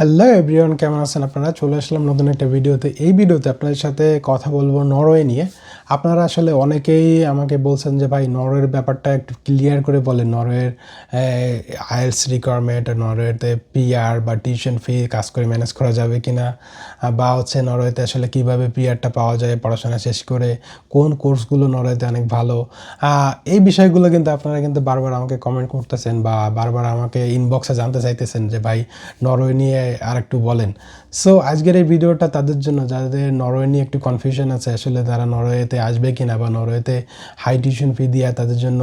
Hello everyone কেমন আছেন আপনারা? চলে আসলাম নতুন একটা ভিডিওতে। এই ভিডিওতে আপনাদের সাথে কথা বলব নরওয়ে নিয়ে। আপনারা আসলে অনেকেই আমাকে বলছেন যে, ভাই, নরওয়ের ব্যাপারটা একটু ক্লিয়ার করে বলেন। নরওয়ের আইএলস রিকোয়ারমেন্ট নরওয়েতে পিআর বা টিউশন ফি কাজ করে ম্যানেজ করা যাবে কি না বা হচ্ছে নরওয়েতে আসলে কীভাবে পিআরটা পাওয়া যায়, পড়াশোনা শেষ করে কোন কোর্সগুলো নরওয়েতে অনেক ভালো? এই বিষয়গুলো কিন্তু আপনারা কিন্তু বারবার আমাকে কমেন্ট করতেছেন বা বারবার আমাকে ইনবক্সে জানতে চাইতেছেন যে, ভাই, নরওয়ে নিয়ে আর একটু বলেন। সো আজকের এই ভিডিওটা তাদের জন্য, যাদের নরওয়ে নিয়ে একটু কনফিউশন আছে, আসলে তারা নরওয়েতে আসবে কিনা বা নরওয়েতে হাই টিউশন ফি দেওয়া তাদের জন্য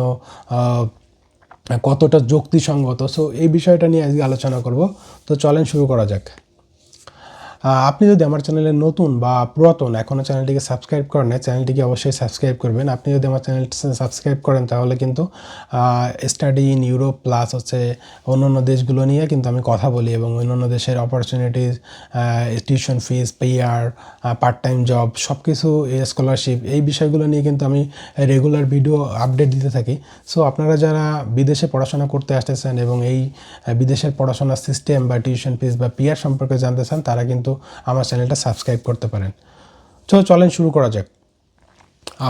কতটা যুক্তিসঙ্গত? সো এই বিষয়টা নিয়ে আজকে আলোচনা করব। তো চলেন শুরু করা যাক। আপনি যদি আমার চ্যানেলে নতুন বা পুরাতন এখনও চ্যানেলটিকে সাবস্ক্রাইব করেন না চ্যানেলটিকে অবশ্যই সাবস্ক্রাইব করবেন। আপনি যদি আমার চ্যানেলটি সাবস্ক্রাইব করেন, তাহলে কিন্তু স্টাডি ইন ইউরোপ প্লাস হচ্ছে অন্যান্য দেশগুলো নিয়ে কিন্তু আমি কথা বলি এবং অন্যান্য দেশের অপরচুনিটিস টিউশন ফিস পেয়ার পার্ট টাইম জব সব কিছু স্কলারশিপ এই বিষয়গুলো নিয়ে কিন্তু আমি রেগুলার ভিডিও আপডেট দিতে থাকি। সো আপনারা যারা বিদেশে পড়াশোনা করতে আসতেছেন এবং এই বিদেশের পড়াশোনার সিস্টেম বা টিউশন ফিস বা পিয়ার সম্পর্কে জানতে চান, তারা কিন্তু আমার চ্যানেলটা সাবস্ক্রাইব করতে পারেন। তো চলেন শুরু করা যাক।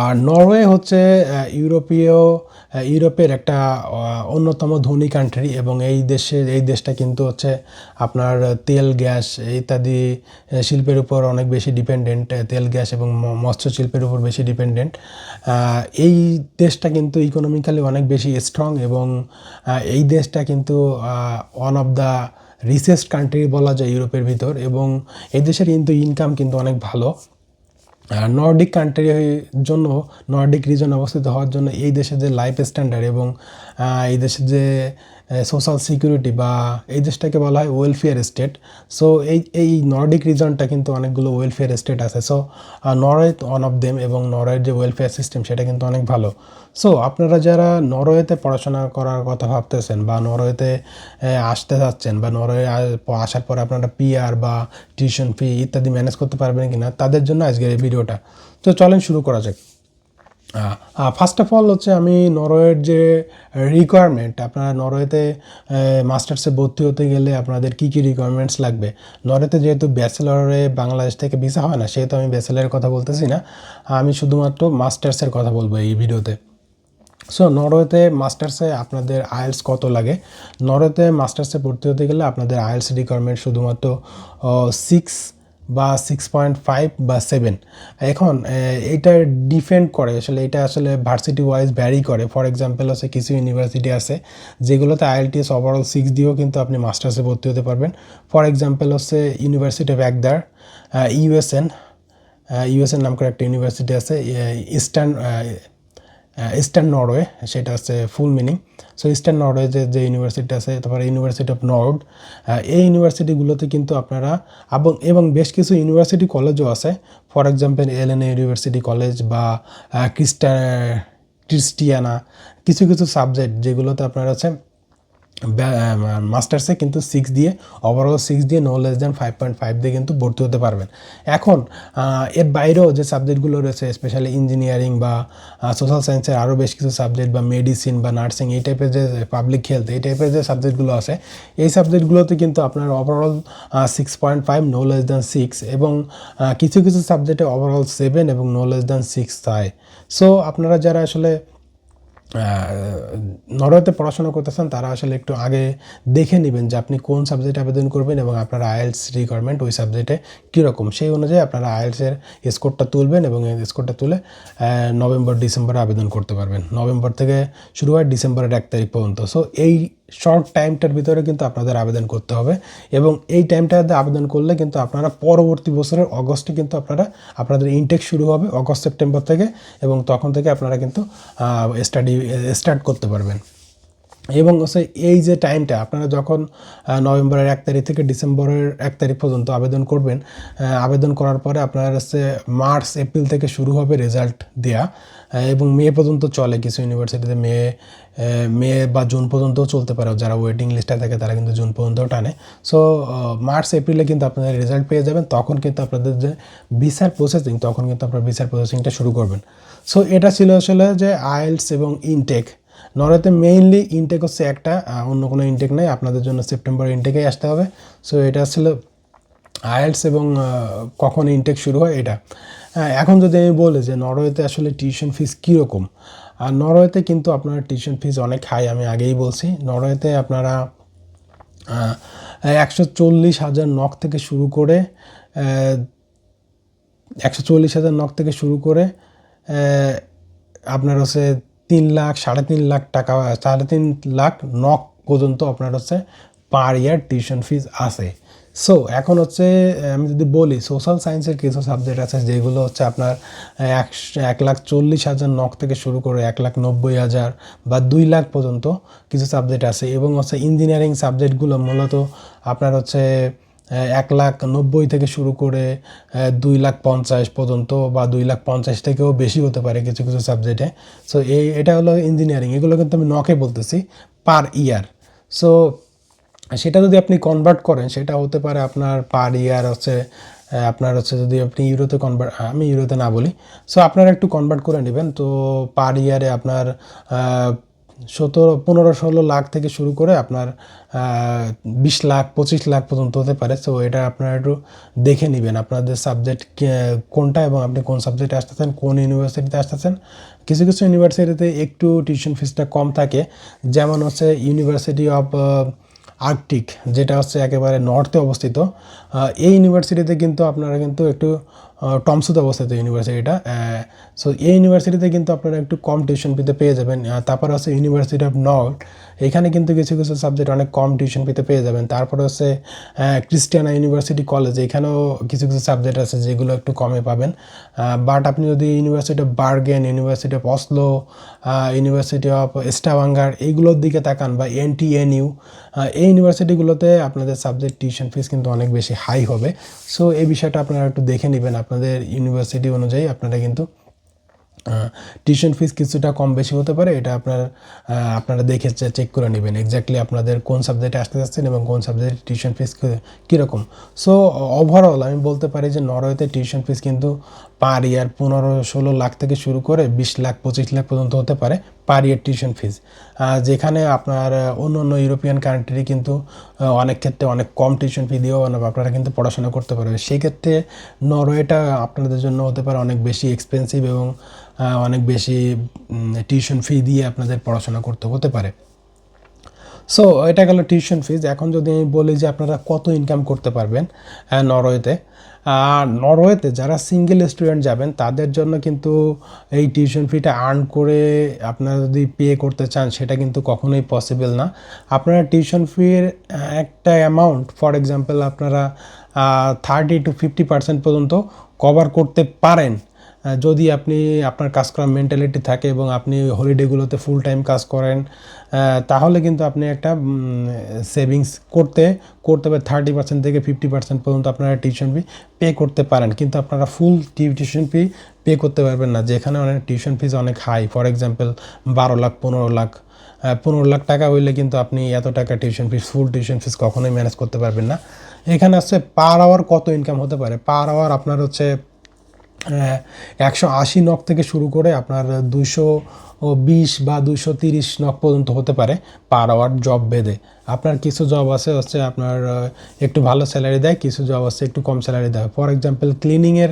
আর নরওয়ে হচ্ছে ইউরোপীয় ইউরোপের একটা অন্যতম ধনী কান্ট্রি এবং এই দেশে, এই দেশটা কিন্তু হচ্ছে আপনার তেল, গ্যাস ইত্যাদি শিল্পের উপর অনেক বেশি ডিপেন্ডেন্ট তেল, গ্যাস এবং মৎস্য শিল্পের উপর বেশি ডিপেন্ডেন্ট এই দেশটা কিন্তু ইকোনমিক্যালি অনেক বেশি স্ট্রং এবং এই দেশটা কিন্তু one of the richest country বলা যায় ইউরোপের ভিতর এবং এই দেশের কিন্তু ইনকাম কিন্তু অনেক ভালো। নর্ডিক কান্ট্রির জন্য নর্ডিক রিজন অবস্থিত হওয়ার জন্য এই দেশের যে লাইফ স্ট্যান্ডার্ড এবং এই দেশের যে সোশ্যাল সিকিউরিটি বা এই দেশটাকে বলা হয় ওয়েলফেয়ার স্টেট সো এই এই নর্ডিক রিজনটা কিন্তু অনেকগুলো ওয়েলফেয়ার স্টেট আছে। So Norway one of them এবং নরওয়ের যে ওয়েলফেয়ার সিস্টেম সেটা কিন্তু অনেক ভালো। সো আপনারা যারা নরওয়েতে পড়াশোনা করার কথা ভাবতেছেন বা নরওয়েতে আসতে চাচ্ছেন বা নরওয়ে আসার পরে আপনারা পিআর বা টিউশন ফি ইত্যাদি ম্যানেজ করতে পারবেন কিনা, তাদের জন্য আজকের এই ভিডিওটা তো চলেন শুরু করা যাক। ফার্স্ট অফ অল হচ্ছে আমি নরওয়ের যে রিকোয়ারমেন্ট আপনারা নরওয়েতে মাস্টার্সে ভর্তি হতে গেলে আপনাদের কী কী রিকোয়ারমেন্টস লাগবে? নরওয়েতে যেহেতু ব্যাচেলরে বাংলাদেশ থেকে ভিসা হয় না, সেহেতু আমি ব্যাচেলারের কথা বলতেছি না। আমি শুধুমাত্র মাস্টার্সের কথা বলব এই ভিডিওতে সো নরওয়েতে মাস্টার্সে আপনাদের আইএলস কত লাগে? নরওয়েতে মাস্টার্সে ভর্তি হতে গেলে আপনাদের আইএলস রিকোয়ারমেন্ট শুধুমাত্র সিক্স বা সিক্স পয়েন্ট ফাইভ বা সেভেন এখন এটা ডিপেন্ড করে, আসলে এটা আসলে ভার্সিটি ওয়াইজ ভ্যারি করে। ফর এক্সাম্পল হচ্ছে কিছু ইউনিভার্সিটি আছে যেগুলোতে আইএলটিএস ওভারঅল সিক্স দিয়েও কিন্তু আপনি মাস্টার্সে ভর্তি হতে পারবেন। ফর এক্সাম্পল হচ্ছে ইউনিভার্সিটি অফ একদার ইউএসএন ইউএসএন নাম করে একটা ইউনিভার্সিটি আছে ইস্টার্ন ইস্টার্ন নরওয়ে সেটা হচ্ছে full meaning so eastern Norway যে যে ইউনিভার্সিটি আছে, তারপরে ইউনিভার্সিটি অফ নর্ড এই ইউনিভার্সিটিগুলোতে কিন্তু আপনারা, এবং এবং বেশ কিছু ইউনিভার্সিটি কলেজও আছে। For example L N university college বা ক্রিস্টা ক্রিস্টিয়ানা কিছু কিছু সাবজেক্ট যেগুলোতে আপনারা আছে মাস্টার্সে কিন্তু সিক্স দিয়ে ওভারঅল সিক্স দিয়ে no less than five point five দিয়ে কিন্তু ভর্তি হতে পারবেন। এখন এর বাইরেও যে সাবজেক্টগুলো রয়েছে স্পেশালি ইঞ্জিনিয়ারিং বা সোশ্যাল সায়েন্সের আরও বেশ কিছু সাবজেক্ট বা মেডিসিন বা নার্সিং এই টাইপের যে পাবলিক হেলথ এই টাইপের যে সাবজেক্টগুলো আছে, এই সাবজেক্টগুলোতে কিন্তু আপনার overall six point five no less than six এবং কিছু কিছু সাবজেক্টে ওভারঅল সেভেন এবং নো লেস দেন সিক্স চায় সো আপনারা যারা আসলে নরওয়েতে পড়াশোনা করতেছেন, তারা আসলে একটু আগে দেখে নেবেন যে আপনি কোন সাবজেক্টে আবেদন করবেন এবং আপনার আইএলস রিকোয়ারমেন্ট ওই সাবজেক্টে কীরকম। সেই অনুযায়ী আপনারা আয়েলসের স্কোরটা তুলবেন এবং এই স্কোরটা তুলে নভেম্বর, ডিসেম্বরে আবেদন করতে পারবেন। নভেম্বর থেকে শুরু হয় ডিসেম্বরের এক তারিখ পর্যন্ত। সো এই শর্ট টাইমটার ভিতরে কিন্তু আপনাদের আবেদন করতে হবে এবং এই টাইমটাতে আবেদন করলে কিন্তু আপনারা পরবর্তী বছরের অগস্টে কিন্তু আপনারা, আপনাদের ইনটেক শুরু হবে অগস্ট সেপ্টেম্বর থেকে এবং তখন থেকে আপনারা কিন্তু স্টাডি স্টার্ট করতে পারবেন। এবং হচ্ছে এই যে টাইমটা আপনারা যখন নভেম্বরের এক তারিখ থেকে ডিসেম্বরের এক তারিখ পর্যন্ত আবেদন করবেন আবেদন করার পরে আপনার হচ্ছে মার্চ, এপ্রিল থেকে শুরু হবে রেজাল্ট দেয়া এবং মে পর্যন্ত চলে কিছু ইউনিভার্সিটিতে মে মে বা জুন পর্যন্তও চলতে পারে। যারা ওয়েটিং লিস্টে থাকে, তারা কিন্তু জুন পর্যন্তও টানে। সো মার্চ, এপ্রিলে কিন্তু আপনারা রেজাল্ট পেয়ে যাবেন। তখন কিন্তু আপনাদের যে ভিসার প্রসেসিং তখন কিন্তু আপনার ভিসার প্রসেসিংটা শুরু করবেন। সো এটা ছিল আসলে যে আইএলস এবং ইনটেক নরওয়েতে মেইনলি ইনটেক হচ্ছে একটা অন্য কোনো ইনটেক নেই। আপনাদের জন্য সেপ্টেম্বর ইনটেকেই আসতে হবে। সো এটা ছিল আইএলস এবং কখন ইনটেক শুরু হয়, এটা। এখন যদি আমি বলি যে নরওয়েতে আসলে টিউশন ফিস কীরকম আর নরওয়েতে কিন্তু আপনার টিউশন ফিজ অনেক হাই আমি আগেই বলছি। নরওয়েতে আপনারা একশো চল্লিশ হাজার নখ থেকে শুরু করে একশো চল্লিশ হাজার নখ থেকে শুরু করে আপনার হচ্ছে তিন লাখ, সাড়ে তিন লাখ টাকা, সাড়ে তিন লাখ নখ পর্যন্ত আপনার হচ্ছে পার ইয়ার টিউশন ফিজ আছে। সো এখন হচ্ছে আমি যদি বলি সোশ্যাল সায়েন্সের কিছু সাবজেক্ট আছে যেগুলো হচ্ছে আপনার এক এক লাখ চল্লিশ হাজার নখ থেকে শুরু করে এক লাখ নব্বই হাজার বা দুই লাখ পর্যন্ত কিছু সাবজেক্ট আছে এবং হচ্ছে ইঞ্জিনিয়ারিং সাবজেক্টগুলো মূলত আপনার হচ্ছে এক লাখ নব্বই থেকে শুরু করে দুই লাখ পঞ্চাশ পর্যন্ত বা দুই লাখ পঞ্চাশ থেকেও বেশি হতে পারে কিছু কিছু সাবজেক্টে সো এই, এটা হলো ইঞ্জিনিয়ারিং এগুলো কিন্তু আমি নকে বলতেছি পার ইয়ার সো সেটা যদি আপনি কনভার্ট করেন, সেটা হতে পারে আপনার পার ইয়ার হচ্ছে আপনার হচ্ছে যদি আপনি ইউরোতে কনভার্ট আমি ইউরোতে না বলি সো আপনারা একটু কনভার্ট করে নেবেন। তো পার ইয়ারে আপনার সতেরো, পনেরো, ষোলো লাখ থেকে শুরু করে আপনার বিশ লাখ, পঁচিশ লাখ পর্যন্ত হতে পারে। সো এটা আপনারা একটু দেখে নেবেন আপনাদের সাবজেক্ট কোনটা এবং আপনি কোন সাবজেক্টে আসতেছেন, কোন ইউনিভার্সিটিতে আসতেছেন। কিছু কিছু ইউনিভার্সিটিতে একটু টিউশন ফিসটা কম থাকে। যেমন হচ্ছে ইউনিভার্সিটি অফ আর্কটিক যেটা হচ্ছে একেবারে নর্থে অবস্থিত এই ইউনিভার্সিটিতে কিন্তু আপনারা কিন্তু একটু টমসুতে অবস্থিত ইউনিভার্সিটিটা সো এই ইউনিভার্সিটিতে কিন্তু আপনারা একটু কম টিউশন ফিতে পেয়ে যাবেন। তারপর হচ্ছে ইউনিভার্সিটি অফ নর্থ এখানে কিন্তু কিছু কিছু সাবজেক্ট অনেক কম টিউশন ফিতে পেয়ে যাবেন। তারপর হচ্ছে ক্রিস্টিয়ানা ইউনিভার্সিটি কলেজ এখানেও কিছু কিছু সাবজেক্ট আছে যেগুলো একটু কমে পাবেন। বাট আপনি যদি university of Bergen university of Oslo university of Stavanger এইগুলোর দিকে তাকান বা এন টি এন ইউ এই ইউনিভার্সিটিগুলোতে আপনাদের সাবজেক্ট টিউশন ফিস কিন্তু অনেক বেশি হাই হবে। সো এই বিষয়টা আপনারা একটু দেখে নেবেন। আপনাদের ইউনিভার্সিটি অনুযায়ী আপনারা কিন্তু টিউশন ফিস কিছুটা কম বেশি হতে পারে, এটা আপনার আপনারা দেখে চেক করে নেবেন এক্স্যাক্টলি আপনাদের কোন সাবজেক্টে আসতে যাচ্ছেন এবং কোন সাবজেক্টে টিউশন ফিস কীরকম। সো ওভারঅল আমি বলতে পারি যে নরওয়েতে টিউশন ফিস কিন্তু পার ইয়ার পনেরো ষোলো লাখ থেকে শুরু করে বিশ লাখ, পঁচিশ লাখ পর্যন্ত হতে পারে। পার ইয়ার টিউশন ফিজ যেখানে আপনার অন্য অন্য ইউরোপিয়ান কান্ট্রি কিন্তু অনেক ক্ষেত্রে অনেক কম টিউশন ফি দিয়েও আপনারা কিন্তু পড়াশোনা করতে পারবে সেক্ষেত্রে নরওয়েটা আপনাদের জন্য হতে পারে অনেক বেশি এক্সপেন্সিভ এবং অনেক বেশি টিউশন ফি দিয়ে আপনাদের পড়াশোনা করতে হতে পারে। সো এটা গেল টিউশন ফিজ এখন যদি আমি বলি যে আপনারা কত ইনকাম করতে পারবেন নরওয়েতে আর নরওয়েতে যারা সিঙ্গেল স্টুডেন্ট যাবেন, তাদের জন্য কিন্তু এই টিউশন ফিটা আর্ন করে আপনারা যদি পে করতে চান, সেটা কিন্তু কখনোই পসিবল না। আপনারা টিউশন ফির একটা অ্যামাউন্ট ফর এক্সাম্পল আপনারা থার্টি টু ফিফটি পার্সেন্ট পর্যন্ত কভার করতে পারেন। যদি আপনি, আপনার কাজ করার মেন্টালিটি থাকে এবং আপনি হলিডেগুলোতে ফুল টাইম কাজ করেন তাহলে কিন্তু আপনি একটা সেভিংস করতে করতে পারে থার্টি পার্সেন্ট থেকে ফিফটি পার্সেন্ট পর্যন্ত আপনারা টিউশন ফি পে করতে পারেন। কিন্তু আপনারা ফুল টিউশন ফি পে করতে পারবেন না, যেখানে অনেক টিউশন ফিজ অনেক হাই ফর এক্সাম্পল বারো লাখ, পনেরো লাখ পনেরো লাখ টাকা হইলে কিন্তু আপনি এত টাকা টিউশন ফিস ফুল টিউশন ফিস কখনোই ম্যানেজ করতে পারবেন না। এখানে হচ্ছে পার আওয়ার কত ইনকাম হতে পারে? পার আওয়ার আপনার হচ্ছে একশো আশি নখ থেকে শুরু করে আপনার দুইশো বিশ বা দুশো তিরিশ নখ পর্যন্ত হতে পারে পার আওয়ার জব বেঁধে। আপনার কিছু জব আছে, হচ্ছে আপনার একটু ভালো স্যালারি দেয়, কিছু জব আছে একটু কম স্যালারি দেয়। ফর এক্সাম্পল ক্লিনিংয়ের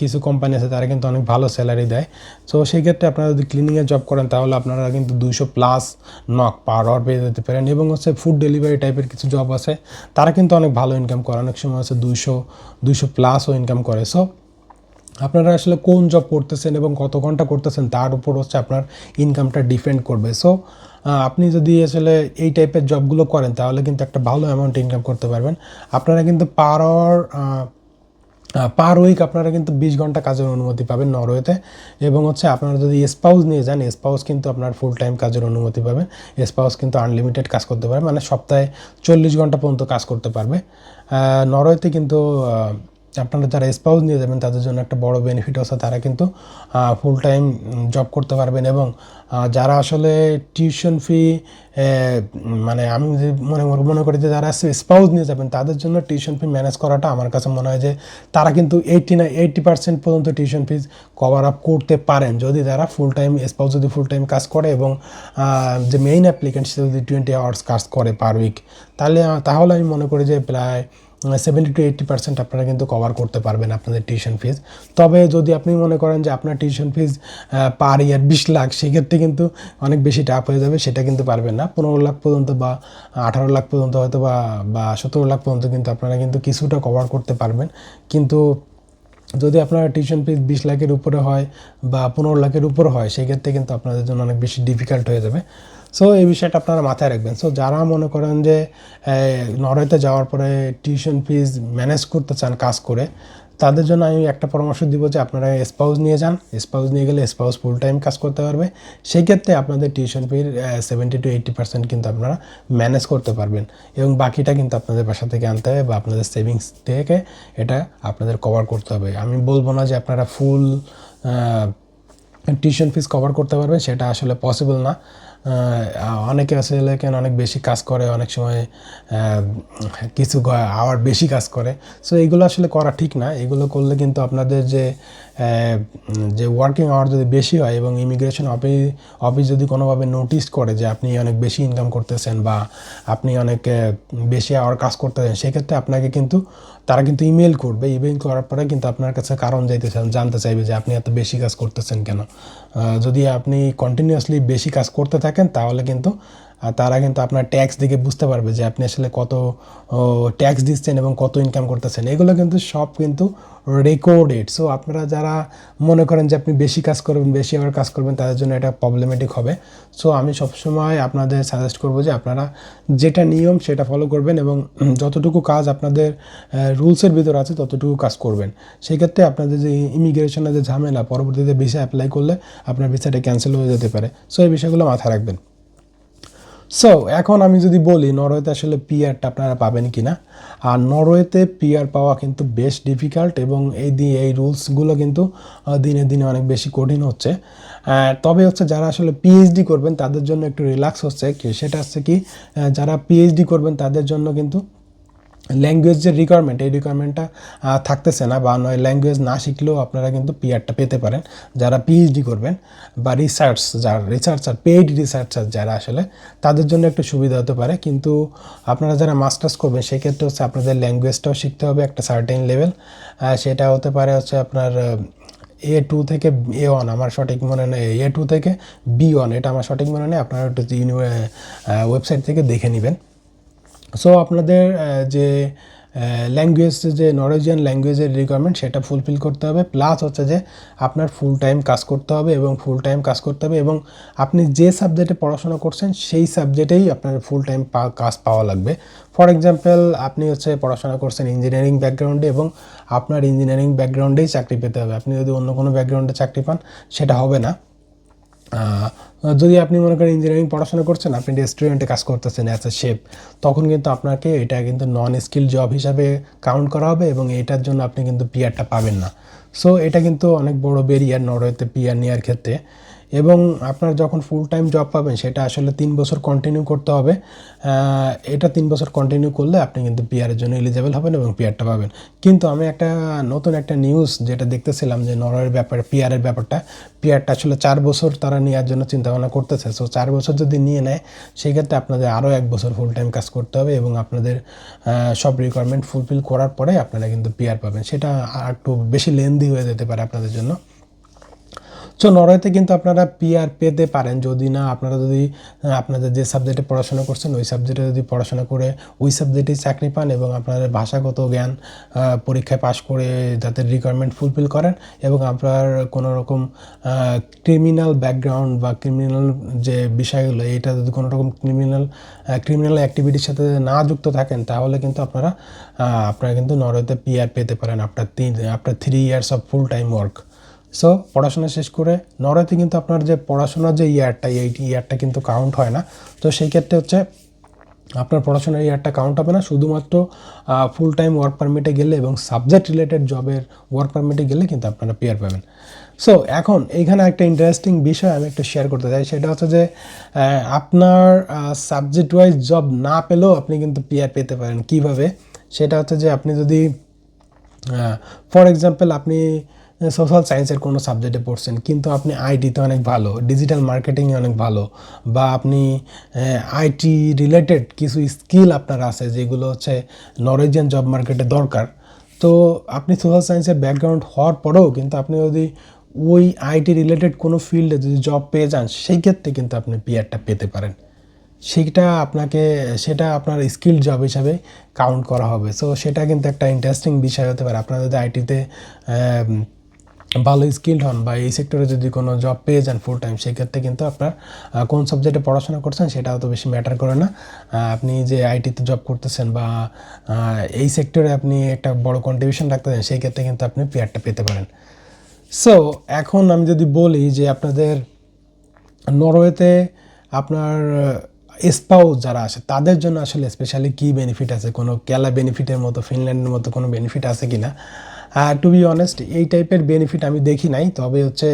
কিছু কোম্পানি আছে, তারা কিন্তু অনেক ভালো স্যালারি দেয়। সো সেই ক্ষেত্রে আপনারা যদি ক্লিনিংয়ের জব করেন, তাহলে আপনারা কিন্তু দুইশো প্লাস নক পার আওয়ার পেয়ে যেতে পারেন। এবং হচ্ছে ফুড ডেলিভারি টাইপের কিছু জব আছে, তারা কিন্তু অনেক ভালো ইনকাম করে। অনেক সময় হচ্ছে দুইশো দুইশো প্লাসও ইনকাম করে। সো আপনারা আসলে কোন জব করতেছেন এবং কত ঘণ্টা করতেছেন, তার উপর হচ্ছে আপনার ইনকামটা ডিপেন্ড করবে। সো আপনি যদি আসলে এই টাইপের জবগুলো করেন, তাহলে কিন্তু একটা ভালো অ্যামাউন্ট ইনকাম করতে পারবেন। আপনারা কিন্তু পার আওয়ার পার উইক আপনারা কিন্তু বিশ ঘণ্টা কাজের অনুমতি পাবেন নরওয়েতে। এবং হচ্ছে আপনারা যদি স্পাউস নিয়ে যান স্পাউস কিন্তু আপনার ফুল টাইম কাজের অনুমতি পাবেন স্পাউস কিন্তু আনলিমিটেড কাজ করতে পারবে মানে সপ্তাহে চল্লিশ ঘণ্টা পর্যন্ত কাজ করতে পারবে। নরওয়েতে কিন্তু আপনারা যারা স্পাউস নিয়ে যাবেন, তাদের জন্য একটা বড় বেনিফিট আছে। তারা কিন্তু ফুল টাইম জব করতে পারবেন এবং যারা আসলে টিউশন ফি মানে আমি যে মনে মনে করি যে যারা স্পাউস নিয়ে যাবেন, তাদের জন্য টিউশন ফি ম্যানেজ করাটা আমার কাছে মনে হয় যে, তারা কিন্তু এইটি না এইটি পার্সেন্ট পর্যন্ত টিউশন ফিজ কভার আপ করতে পারেন। যদি তারা ফুল টাইম স্পাউস যদি ফুল টাইম কাজ করে এবং যে মেইন অ্যাপ্লিকেন্ট সে যদি টোয়েন্টি আওয়ার্স কাজ করে পার উইক তাহলে তাহলে আমি মনে করি যে প্রায় সেভেন্টি টু এইট্টি পার্সেন্ট আপনারা কিন্তু কভার করতে পারবেন আপনাদের টিউশন ফিজ তবে যদি আপনি মনে করেন যে আপনার টিউশন ফিজ পার ইয়ার বিশ লাখ, সেক্ষেত্রে কিন্তু অনেক বেশি টাফ হয়ে যাবে, সেটা কিন্তু পারবেন না। পনেরো লাখ পর্যন্ত বা আঠারো লাখ পর্যন্ত হয়তো বা বা সতেরো লাখ পর্যন্ত কিন্তু আপনারা কিন্তু কিছুটা কভার করতে পারবেন। কিন্তু যদি আপনার টিউশন ফিস বিশ লাখের উপরে হয় বা পনেরো লাখের উপরে হয় সেই ক্ষেত্রে কিন্তু আপনাদের জন্য অনেক বেশি ডিফিকাল্ট হয়ে যাবে। সো এই বিষয়টা আপনারা মাথায় রাখবেন। সো যারা মনে করেন যে নরওয়েতে যাওয়ার পরে টিউশন ফিজ ম্যানেজ করতে চান, কাজ করে, তাদের জন্য আমি একটা পরামর্শ দিব যে, আপনারা স্পাউস নিয়ে যান। স্পাউস নিয়ে গেলে স্পাউস ফুল টাইম কাজ করতে পারবে। সেই ক্ষেত্রে আপনাদের টিউশন ফির সেভেন্টি টু এইট্টি পার্সেন্ট কিন্তু আপনারা ম্যানেজ করতে পারবেন। এবং বাকিটা কিন্তু আপনাদের বাসা থেকে আনতে হবে বা আপনাদের সেভিংস থেকে এটা আপনাদের কভার করতে হবে। আমি বলব না যে, আপনারা ফুল টিউশন ফিস কভার করতে পারবেন, সেটা আসলে পসিবল না। অনেকে আছে কেন অনেক বেশি কাজ করে, অনেক সময় কিছু আওয়ার বেশি কাজ করে। সো এইগুলো আসলে করা ঠিক না। এগুলো করলে কিন্তু আপনাদের যে যে ওয়ার্কিং আওয়ার যদি বেশি হয় এবং ইমিগ্রেশন অফিস অফিস যদি কোনোভাবে নোটিস করে যে আপনি অনেক বেশি ইনকাম করতেছেন বা আপনি অনেক বেশি আওয়ার কাজ করতেছেন, সেক্ষেত্রে আপনাকে কিন্তু তারা কিন্তু ইমেল করবে ইমেল করার পরে কিন্তু আপনার কাছে কারণ যাইতে চান জানতে চাইবে যে আপনি এত বেশি কাজ করতেছেন কেন। যদি আপনি কন্টিনিউয়াসলি বেশি কাজ করতে থাকেন, তাহলে কিন্তু তারা কিন্তু আপনার ট্যাক্স দেখে বুঝতে পারবে যে আপনি আসলে কত ট্যাক্স দিচ্ছেন এবং কত ইনকাম করতেছেন। এগুলো কিন্তু সব কিন্তু রেকর্ডেড সো আপনারা যারা মনে করেন যে আপনি বেশি কাজ করবেন, বেশি আবার কাজ করবেন, তাদের জন্য এটা প্রবলেমেটিক হবে। সো আমি সবসময় আপনাদের সাজেস্ট করব যে আপনারা যেটা নিয়ম সেটা ফলো করবেন এবং যতটুকু কাজ আপনাদের রুলসের ভিতর আছে ততটুকু কাজ করবেন। সেই ক্ষেত্রে আপনাদের যে ইমিগ্রেশনের যে ঝামেলা, পরবর্তীতে ভিসা অ্যাপ্লাই করলে আপনার ভিসাটা ক্যান্সেল হয়ে যেতে পারে। সো এই বিষয়গুলো মাথায় রাখবেন। সো এখন আমি যদি বলি, নরওয়েতে আসলে পিয়ারটা আপনারা পাবেন কি না আর নরওয়েতে পিয়ার পাওয়া কিন্তু বেশ ডিফিকাল্ট এবং এই দিয়ে এই রুলসগুলো কিন্তু দিনে দিনে অনেক বেশি কঠিন হচ্ছে। তবে হচ্ছে যারা আসলে পিএইচডি করবেন, তাদের জন্য একটু রিল্যাক্স হচ্ছে। সেটা হচ্ছে কি যারা পিএইচডি করবেন, তাদের জন্য কিন্তু ল্যাঙ্গুয়েজ যে রিকোয়ারমেন্ট এই রিকোয়ারমেন্টটা থাকতেছে না বা নয় ল্যাঙ্গুয়েজ না শিখলেও আপনারা কিন্তু পিআরটা পেতে পারেন। যারা পিএইচডি করবেন বা রিসার্চ যারা রিসার্চার পেইড রিসার্চার যারা আসলে, তাদের জন্য একটু সুবিধা হতে পারে। কিন্তু আপনারা যারা মাস্টার্স করবেন, সেক্ষেত্রে হচ্ছে আপনাদের ল্যাঙ্গুয়েজটাও শিখতে হবে একটা সার্টেন লেভেল সেটা হতে পারে হচ্ছে আপনার এ টু থেকে এ ওয়ান আমার সঠিক মনে নেই। এ টু থেকে বি ওয়ান এটা আমার সঠিক মনে নেই। আপনারা একটু ওয়েবসাইট থেকে দেখে নেবেন। সো আপনাদের যে ল্যাঙ্গুয়েজ যে নরওয়েজিয়ান ল্যাঙ্গুয়েজের রিকোয়ারমেন্ট সেটা ফুলফিল করতে হবে। প্লাস হচ্ছে যে, আপনার ফুল টাইম কাজ করতে হবে এবং ফুল টাইম কাজ করতে হবে এবং আপনি যে সাবজেক্টে পড়াশোনা করছেন, সেই সাবজেক্টেই আপনার ফুল টাইম কাজ পাওয়া লাগবে। ফর এক্সাম্পল আপনি হচ্ছে পড়াশোনা করছেন ইঞ্জিনিয়ারিং ব্যাকগ্রাউন্ডে এবং আপনার ইঞ্জিনিয়ারিং ব্যাকগ্রাউন্ডেই চাকরি পেতে হবে। আপনি যদি অন্য কোনো ব্যাকগ্রাউন্ডে চাকরি পান, সেটা হবে না। যদি আপনি মনে করেন ইঞ্জিনিয়ারিং পড়াশোনা করছেন, আপনি রেস্টুরেন্টে কাজ করতেছেন অ্যাজ এ শেফ তখন কিন্তু আপনাকে এটা কিন্তু নন স্কিল জব হিসাবে কাউন্ট করা হবে এবং এটার জন্য আপনি কিন্তু পিয়ারটা পাবেন না। সো এটা কিন্তু অনেক বড় বেরিয়ার নরওয়েতে পিয়ার নেওয়ার ক্ষেত্রে। এবং আপনার যখন ফুল টাইম জব পাবেন, সেটা আসলে তিন বছর কন্টিনিউ করতে হবে। এটা তিন বছর কন্টিনিউ করলে আপনি কিন্তু পিয়ারের জন্য এলিজেবল হবেন এবং পিয়ারটা পাবেন। কিন্তু আমি একটা নতুন একটা নিউজ যেটা দেখতেছিলাম যে নরওয়ের ব্যাপারে পিয়ারের ব্যাপারটা পিআরটা আসলে চার বছর তারা নেওয়ার জন্য চিন্তাভাবনা করতেছে। সো চার বছর যদি নিয়ে নেয়, সেক্ষেত্রে আপনাদের আরও এক বছর ফুল টাইম কাজ করতে হবে এবং আপনাদের সব রিকোয়ারমেন্ট ফুলফিল করার পরে আপনারা কিন্তু পিআর পাবেন। সেটা আর একটু বেশি লেন্দি হয়ে যেতে পারে আপনাদের জন্য। সো নরওয়েতে কিন্তু আপনারা পিআর পেতে পারেন। যদি না, আপনারা যদি আপনাদের যে সাবজেক্টে পড়াশোনা করছেন, ওই সাবজেক্টে যদি পড়াশোনা করে ওই সাবজেক্টেই চাকরি পান এবং আপনাদের ভাষাগত জ্ঞান পরীক্ষায় পাশ করে যাতে রিকোয়ারমেন্ট ফুলফিল করেন এবং আপনার কোনো রকম ক্রিমিনাল ব্যাকগ্রাউন্ড বা ক্রিমিনাল যে বিষয়গুলো, এটা যদি কোনো রকম ক্রিমিনাল ক্রিমিনাল অ্যাক্টিভিটির সাথে না যুক্ত থাকেন, তাহলে কিন্তু আপনারা আপনারা কিন্তু নরওয়েতে পিআর পেতে পারেন। আপনার তিন আপনার three years of full time work so পড়াশোনা শেষ করে নরওয়েতে কিন্তু আপনার যে পড়াশোনার যে ইয়ারটা এই ইয়ারটা কিন্তু কাউন্ট হয় না। তো সেই ক্ষেত্রে হচ্ছে আপনার পড়াশোনার ইয়ারটা কাউন্ট হবে না। শুধুমাত্র ফুল টাইম ওয়ার্ক পারমিটে গেলে এবং সাবজেক্ট রিলেটেড জবের ওয়ার্ক পারমিটে গেলে কিন্তু আপনারা পেয়ার পাবেন। সো এখন এইখানে একটা ইন্টারেস্টিং বিষয় আমি একটু শেয়ার করতে চাই। সেটা হচ্ছে যে আপনার সাবজেক্ট ওয়াইজ জব না পেলেও আপনি কিন্তু পেয়ার পেতে পারেন। কীভাবে? সেটা হচ্ছে যে আপনি যদি ফর এক্সাম্পল আপনি সোশ্যাল সায়েন্সের কোনো সাবজেক্টে পড়ছেন, কিন্তু আপনি আইটিতে অনেক ভালো ডিজিটাল মার্কেটিংয়ে অনেক ভালো, বা আপনি আইটি রিলেটেড কিছু স্কিল আপনার আছে, যেগুলো হচ্ছে নরওয়েজিয়ান জব মার্কেটে দরকার, তো আপনি সোশ্যাল সায়েন্সের ব্যাকগ্রাউন্ড হওয়ার পরেও কিন্তু আপনি যদি ওই আইটি রিলেটেড কোনো ফিল্ডে যদি জব পেয়ে যান, সেই ক্ষেত্রে কিন্তু আপনি পিয়ারটা পেতে পারেন। সেইটা আপনাকে, সেটা আপনার স্কিল জব হিসাবে কাউন্ট করা হবে। সো সেটা কিন্তু একটা ইন্টারেস্টিং বিষয় হতে পারে। আপনারা যদি আইটিতে ভালো স্কিল্ড হন বা এই সেক্টরে যদি কোনো জব পেয়ে যান ফুল টাইম সেক্ষেত্রে কিন্তু আপনার কোন সাবজেক্টে পড়াশোনা করছেন সেটা অত বেশি ম্যাটার করে না। আপনি যে আইটিতে জব করতেছেন বা এই সেক্টরে আপনি একটা বড় কন্ট্রিবিউশন রাখতে চান সেই ক্ষেত্রে কিন্তু আপনি পেয়ারটা পেতে পারেন। সো এখন আমি যদি বলি যে আপনাদের নরওয়েতে আপনার স্পাউস যারা আছে, তাদের জন্য আসলে স্পেশালি কী বেনিফিট আছে? কোনো কেলা বেনিফিটের মতো ফিনল্যান্ডের মতো কোনো বেনিফিট আছে কি না টু বি অনেস্ট এই টাইপের বেনিফিট আমি দেখি নাই। তবে হচ্ছে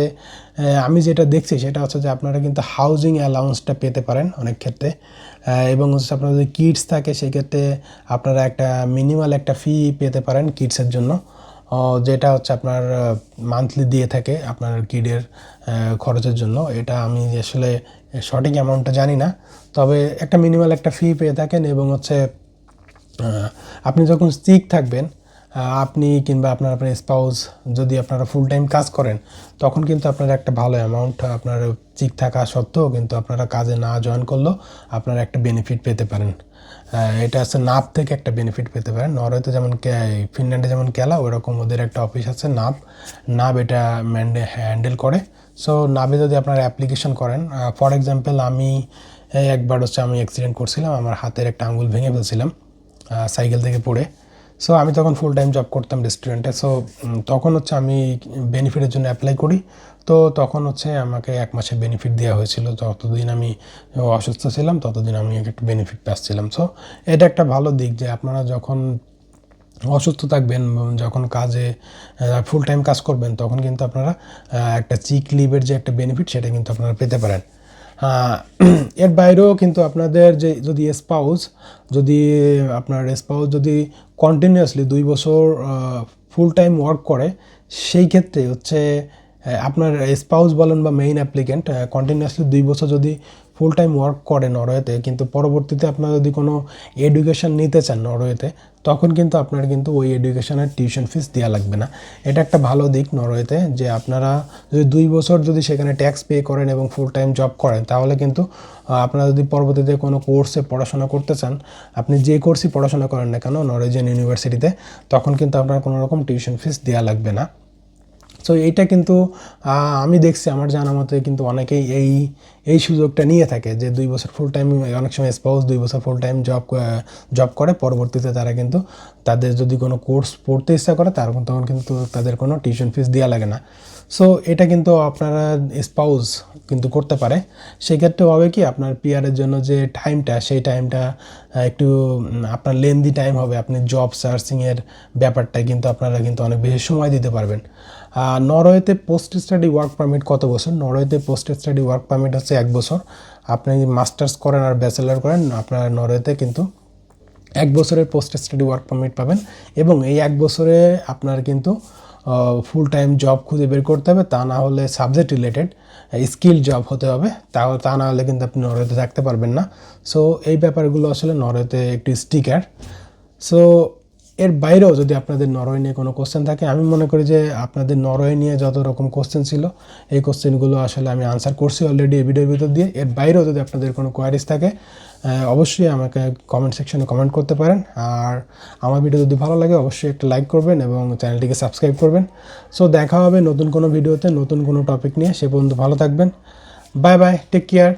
আমি যেটা দেখছি সেটা হচ্ছে যে আপনারা কিন্তু হাউজিং অ্যালাউন্সটা পেতে পারেন অনেক ক্ষেত্রে। এবং হচ্ছে আপনার যদি কিডস থাকে সেই ক্ষেত্রে আপনারা একটা মিনিমাল একটা ফি পেতে পারেন কিডসের জন্য। যেটা হচ্ছে আপনার মান্থলি দিয়ে থাকে আপনার কিডের খরচের জন্য। এটা আমি আসলে সঠিক অ্যামাউন্টটা জানি না। তবে একটা মিনিমাল একটা ফি পেয়ে থাকেন এবং হচ্ছে আপনি যখন সিক থাকবেন আপনি কিংবা আপনার আপনার স্পাউস যদি আপনারা ফুল টাইম কাজ করেন, তখন কিন্তু আপনারা একটা ভালো অ্যামাউন্ট আপনার চিক থাকা সত্ত্বেও কিন্তু আপনারা কাজে না জয়েন করলেও আপনারা একটা বেনিফিট পেতে পারেন। এটা হচ্ছে নাপ থেকে একটা বেনিফিট পেতে পারেন। নরওয়েতে যেমন ফিনল্যান্ডে যেমন কেলা ওরকম ওদের একটা অফিস আছে নাব নাব এটা হ্যান্ডেল করে। সো নাবে যদি আপনারা অ্যাপ্লিকেশন করেন ফর এক্সাম্পল আমি একবার হচ্ছে আমি অ্যাক্সিডেন্ট করছিলাম, আমার হাতের একটা আঙুল ভেঙে ফেলছিলাম সাইকেল থেকে পড়ে। সো আমি তখন ফুল টাইম জব করতাম রেস্টুরেন্টে সো তখন হচ্ছে আমি বেনিফিটের জন্য অ্যাপ্লাই করি। তো তখন হচ্ছে আমাকে এক মাসের বেনিফিট দেওয়া হয়েছিল। যতদিন আমি অসুস্থ ছিলাম, ততদিন আমি একটা বেনিফিট পাচ্ছিলাম। সো এটা একটা ভালো দিক যে আপনারা যখন অসুস্থ থাকবেন যখন কাজে ফুল টাইম কাজ করবেন, তখন কিন্তু আপনারা একটা চিক লিভের যে একটা বেনিফিট সেটা কিন্তু আপনারা পেতে পারেন। এর বাইরেও কিন্তু আপনাদের যে যদি স্পাউস যদি আপনার স্পাউস যদি কন্টিনিউয়াসলি দুই বছর ফুল টাইম ওয়ার্ক করে, সেই ক্ষেত্রে হচ্ছে আপনার স্পাউস বলেন বা মেইন অ্যাপ্লিকেন্ট কন্টিনিউয়াসলি দুই বছর যদি ফুল টাইম ওয়ার্ক করে নরওয়েতে, কিন্তু পরবর্তীতে আপনার যদি কোনো এডুকেশন নিতে চান নরওয়েতে, তখন কিন্তু আপনার কিন্তু ওই এডুকেশনের টিউশন ফিস দেওয়া লাগবে না। এটা একটা ভালো দিক নরওয়েতে, যে আপনারা যদি দুই বছর যদি সেখানে ট্যাক্স পে করেন এবং ফুল টাইম জব করেন, তাহলে কিন্তু আপনারা যদি পরবর্তীতে কোনো কোর্সে পড়াশোনা করতে চান, আপনি যে কোর্সই পড়াশোনা করেন না কেন নরওয়েজিয়ান ইউনিভার্সিটিতে তখন কিন্তু আপনার কোনো রকম টিউশন ফিস দেওয়া লাগবে না। সো এইটা কিন্তু আমি দেখছি আমার জানা মতে কিন্তু অনেকেই এই এই সুযোগটা নিয়ে থাকে যে দুই বছর ফুল টাইম অনেক সময় স্পাউস দুই বছর ফুল টাইম জব জব করে, পরবর্তীতে তারা কিন্তু তাদের যদি কোনো কোর্স পড়তে ইচ্ছা করে, তার তখন কিন্তু তাদের কোনো টিউশন ফিস দেওয়া লাগে না। সো এটা কিন্তু আপনারা স্পাউস কিন্তু করতে পারে। সেক্ষেত্রে হবে কি, আপনার পিয়ারের জন্য যে টাইমটা সেই টাইমটা একটু আপনার লেন্দি টাইম হবে। আপনি জব সার্চিংয়ের ব্যাপারটা কিন্তু আপনারা কিন্তু অনেক বেশি সময় দিতে পারবেন। নরওয়েতে পোস্ট স্টাডি ওয়ার্ক পারমিট কত বছর? নরওয়েতে পোস্ট স্টাডি ওয়ার্ক পারমিট হচ্ছে এক বছর। আপনি মাস্টার্স করেন আর ব্যাচেলার করেন, আপনার নরওয়েতে কিন্তু এক বছরের পোস্ট স্টাডি ওয়ার্ক পারমিট পাবেন এবং এই এক বছরে আপনার কিন্তু ফুল টাইম জব খুঁজে বের করতে হবে। তা না হলে সাবজেক্ট রিলেটেড স্কিল জব হতে হবে। তা তা না হলে কিন্তু আপনি নরওয়েতে থাকতে পারবেন না। সো এই ব্যাপারগুলো আসলে নরওয়েতে একটি স্টিকার সো এর বাইরেও যদি আপনাদের নরওয়ে নিয়ে কোনো কোশ্চেন থাকে, আমি মনে করি যে আপনাদের নরওয়ে নিয়ে যত রকম কোশ্চেন ছিল, এই কোশ্চেনগুলো আসলে আমি আনসার করছি অলরেডি এই ভিডিওর ভিতর দিয়ে। এর বাইরেও যদি আপনাদের কোনো কোয়ারিজ থাকে অবশ্যই আমাকে কমেন্ট সেকশনে কমেন্ট করতে পারেন। আর আমার ভিডিও যদি ভালো লাগে, অবশ্যই একটা লাইক করবেন এবং চ্যানেলটিকে সাবস্ক্রাইব করবেন। সো দেখা হবে নতুন কোনো ভিডিওতে নতুন কোনো টপিক নিয়ে। সে পর্যন্ত ভালো থাকবেন। Bye bye take care